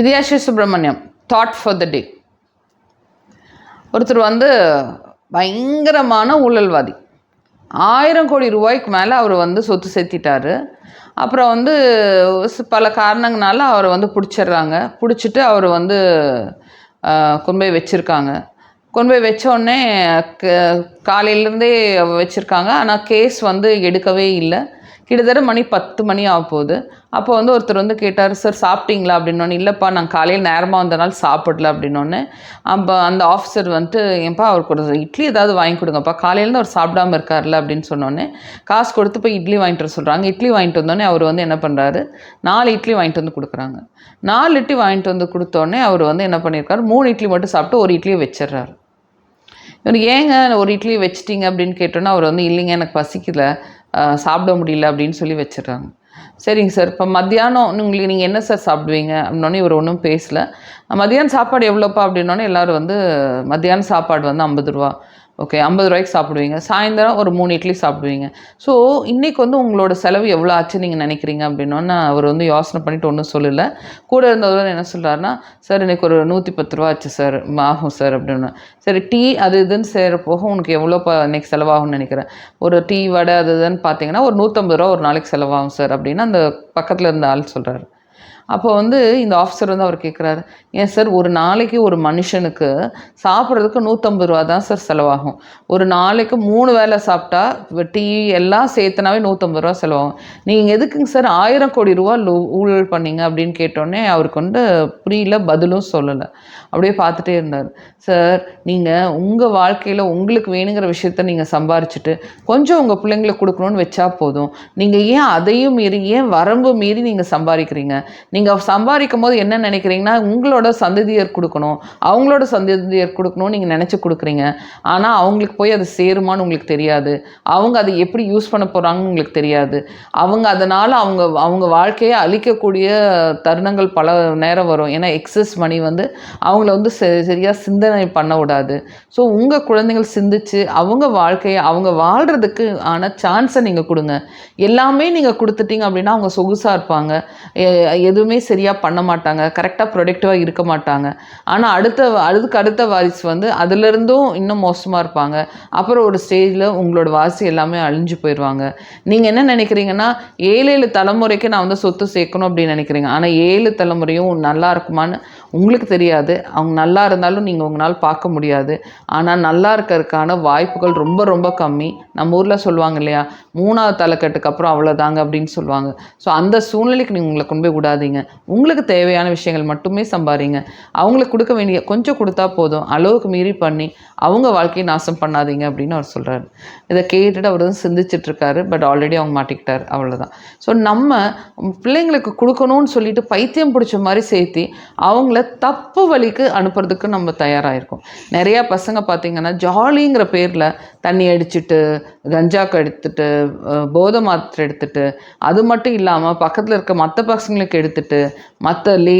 Vidyashree Subramaniam thought for the day ஒருத்தர் வந்து பயங்கரமான ஊழல்வாதி. ஆயிரம் கோடி ரூபாய்க்கு மேலே அவர் வந்து சொத்து சேர்த்திட்டாரு அப்புறம் வந்து பல காரணங்களால அவரை வந்து பிடிச்சிடுறாங்க. பிடிச்சிட்டு அவர் வந்து கொண்டு போய் வச்சுருக்காங்க. கொண்டு போய் வச்சோடனே க- காலையிலேருந்தே வச்சுருக்காங்க. ஆனால் கேஸ் வந்து எடுக்கவே இல்லை. கிட்டத்தட்ட மணி பத்து மணி ஆக போகுது அப்போ வந்து ஒருத்தர் வந்து கேட்டார் சார் சாப்பிட்டீங்களா? அப்படின்னோடனே இல்லைப்பா நான் காலையில் நேரமாக வந்தனால சாப்பிடல. அப்படின்னோடனே அப்போ அந்த ஆஃபீஸர் வந்துட்டு ஏன்பா அவருக்கு ஒரு இட்லி ஏதாவது வாங்கி கொடுங்கப்பா. காலையிலேருந்து அவர் சாப்பிடாம இருக்கார்ல? அப்படின்னு சொன்னோடனே காசு கொடுத்து போய் இட்லி வாங்கிட்டு வர சொல்கிறாங்க இட்லி வாங்கிட்டு வந்தோடனே அவர் வந்து என்ன பண்ணுறாரு நாலு இட்லி வாங்கிட்டு வந்து கொடுக்குறாங்க. நாலு இட்லி வாங்கிட்டு வந்து கொடுத்தோடனே அவர் வந்து என்ன பண்ணியிருக்காரு? மூணு இட்லி மட்டும் சாப்பிட்டு ஒரு இட்லியை வச்சிடுறாரு. இவர் ஏங்க ஒரு இட்லி வச்சிட்டிங்க? அப்படின்னு கேட்டோன்னா அவர் வந்து இல்லைங்க எனக்கு பசிக்கல. சாப்பிட முடியல அப்படின்னு சொல்லி வச்சிடுறாங்க. சரிங்க சார். இப்போ மத்தியானம் உங்களுக்கு நீங்கள் என்ன சார் சாப்பிடுவீங்க? அப்படின்னோடனே இவர் ஒன்றும் பேசல. மத்தியானம் சாப்பாடு எவ்வளோப்பா? அப்படின்னோடனே எல்லாரும் வந்து மத்தியானம் சாப்பாடு வந்து ஐம்பது ரூபா. ஓகே ஐம்பது ரூபாய்க்கு சாப்பிடுவீங்க. சாயந்தரம் ஒரு மூணு இட்லி சாப்பிடுவீங்க. ஸோ இன்றைக்கி வந்து உங்களோட செலவு எவ்வளோ ஆச்சு நீங்கள் நினைக்கிறீங்க அப்படின்னோன்னு அவர் வந்து யோசனை பண்ணிட்டு ஒன்றும் சொல்லலை. கூட இருந்தவர் என்ன சொல்கிறாருன்னா சார் இன்றைக்கி ஒரு நூற்றி பத்து ரூபா ஆச்சு சார் ஆகும் சார் அப்படின்னு. சரி டீ அது இதுன்னு சேர போக உனக்கு எவ்வளோ ப இன்னைக்கு செலவாகும்னு நினைக்கிறேன். ஒரு டீ வடை அது இதுன்னு பார்த்தீங்கன்னா ஒரு நூற்றம்பது ரூபா ஒரு நாளைக்கு செலவாகும் சார் அப்படின்னு அந்த பக்கத்தில் இருந்த ஆள் சொல்கிறாரு அப்போ வந்து இந்த ஆஃபீஸர் வந்து அவர் கேட்குறாரு ஏன் சார் ஒரு நாளைக்கு ஒரு மனுஷனுக்கு சாப்பிட்றதுக்கு நூற்றம்பது ரூபா தான் சார் செலவாகும். ஒரு நாளைக்கு மூணு வேளை சாப்பிட்டா டீ எல்லாம் சேர்த்துனாவே நூற்றம்பது ரூபா செலவாகும். நீங்கள் எதுக்குங்க சார் ஆயிரம் கோடி ரூபா லூ- ஊழல் பண்ணீங்க? அப்படின்னு கேட்டோடனே அவருக்கு வந்து புரியல பதிலும் சொல்லலை. அப்படியே பார்த்துட்டே இருந்தார். சார் நீங்கள் உங்கள் வாழ்க்கையில் உங்களுக்கு வேணுங்கிற விஷயத்த நீங்கள் சம்பாரிச்சுட்டு கொஞ்சம் உங்கள் பிள்ளைங்களுக்கு கொடுக்கணும்னு வச்சா போதும். நீங்கள் ஏன் அதையும் மீறி ஏன் வரம்பு மீறி நீங்கள் சம்பாதிக்கிறீங்க? நீங்கள் நீங்கள் சம்பாதிக்கும் போது என்ன நினைக்கிறீங்கன்னா உங்களோட சந்ததியர் கொடுக்கணும். அவங்களோட சந்ததியர் கொடுக்கணும்னு நீங்கள் நினச்சி கொடுக்குறீங்க. ஆனால் அவங்களுக்கு போய் அது சேருமான்னு உங்களுக்கு தெரியாது. அவங்க அதை எப்படி யூஸ் பண்ண போகிறாங்கன்னு உங்களுக்கு தெரியாது. அவங்க அதனால் அவங்க அவங்க வாழ்க்கையை அழிக்கக்கூடிய தருணங்கள் பல நேரம் வரும். ஏன்னா எக்ஸஸ் மணி வந்து அவங்கள வந்து ச- சிந்தனை பண்ண விடாது. ஸோ உங்கள் குழந்தைகள் சிந்திச்சு அவங்க வாழ்க்கையை அவங்க வாழ்கிறதுக்கு ஆன சான்ஸை நீங்கள் கொடுங்க. எல்லாமே நீங்கள் கொடுத்துட்டீங்க அப்படின்னா அவங்க சொகுசாக இருப்பாங்க. எதுவும் எதுவுமே சரியாக பண்ண மாட்டாங்க. கரெக்டாக ப்ரொடக்டிவாக இருக்க மாட்டாங்க. ஆனால் அடுத்த அதுக்கு அடுத்த வாரிசு வந்து அதுலேருந்தும் இன்னும் மோசமாக இருப்பாங்க. அப்புறம் ஒரு ஸ்டேஜில் உங்களோட வாரிசு எல்லாமே அழிஞ்சு போயிடுவாங்க நீங்கள் என்ன நினைக்கிறீங்கன்னா ஏழு ஏழு தலைமுறைக்கு நான் வந்து சொத்து சேர்க்கணும் அப்படின்னு நினைக்கிறீங்க. ஆனால் ஏழு தலைமுறையும் நல்லா இருக்குமான்னு உங்களுக்கு தெரியாது. அவங்க நல்லா இருந்தாலும் நீங்கள் உங்களால் பார்க்க முடியாது. ஆனால் நல்லா இருக்கிறதுக்கான வாய்ப்புகள் ரொம்ப ரொம்ப கம்மி. நம்ம ஊரில் சொல்லுவாங்க இல்லையா? மூணாவது தலைக்கட்டுக்கு அப்புறம் அவ்வளோதாங்க அப்படின்னு சொல்லுவாங்க. ஸோ அந்த சூழ்நிலைக்கு நீங்கள் உங்களை கொண்டு போய் விடாதீங்க. உங்களுக்கு தேவையான விஷயங்கள் மட்டுமே சம்பாதிங்க அவங்களுக்கு கொடுக்க வேண்டிய கொஞ்சம் கொடுத்தா போதும். அளவுக்கு மீறி பண்ணி அவங்க வாழ்க்கையை நாசம் பண்ணாதீங்க அப்படின்னு அவர் சொல்கிறாரு இதை கேட்டுட்டு அவர் வந்து சிந்திச்சிட்ருக்காரு பட் ஆல்ரெடி அவங்க மாட்டிக்கிட்டார். அவ்வளோதான் ஸோ நம்ம பிள்ளைங்களுக்கு கொடுக்கணும்னு சொல்லிட்டு பைத்தியம் பிடிச்ச மாதிரி சேர்த்தி அவங்கள தப்பு வழிக்கு அனுப்புறதுக்கு நம்ம தயாராகிருக்கோம் நிறையா பசங்க பார்த்தீங்கன்னா ஜாலிங்கிற பேரில் தண்ணி அடிச்சுட்டு கஞ்சாக்கு எடுத்துட்டு போதை மாத்திரை எடுத்துட்டு அது மட்டும் இல்லாமல் பக்கத்தில் இருக்க மற்ற பசங்களுக்கு எடுத்துட்டு மற்ற லே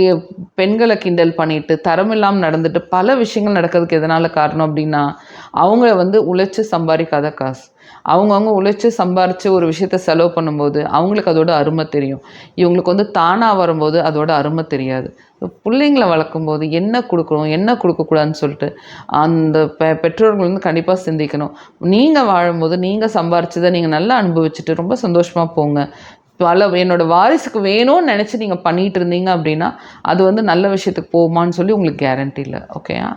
பெண்களை கிண்டல் பண்ணிட்டு தரம் இல்லாமல் நடந்துட்டு பல விஷயங்கள் நடக்கிறதுக்கு எதனால் காரணம் அப்படின்னா அவங்கள வந்து உழைச்சி சம்பாதிக்காத காசு. அவங்கவுங்க உழைச்சி சம்பாரித்து ஒரு விஷயத்த செலவு பண்ணும்போது அவங்களுக்கு அதோட அருமை தெரியும். இவங்களுக்கு வந்து தானாக வரும்போது அதோட அருமை தெரியாது. பிள்ளைங்களை வளர்க்கும்போது என்ன கொடுக்கணும் என்ன கொடுக்கக்கூடாதுன்னு சொல்லிட்டு அந்த பெ பெற்றோர்கள் வந்து கண்டிப்பாக சிந்திக்கணும். நீங்கள் வாழும்போது நீங்கள் சம்பாரிச்சதை நீங்கள் நல்லா அனுபவிச்சுட்டு ரொம்ப சந்தோஷமாக போங்க. பல என்னோட வாரிசுக்கு வேணும்னு நினச்சி நீங்கள் பண்ணிகிட்டு இருந்தீங்க அப்படின்னா அது வந்து நல்ல விஷயத்துக்கு போகுமான்னு சொல்லி உங்களுக்கு கேரண்டி இல்லை. ஓகேயா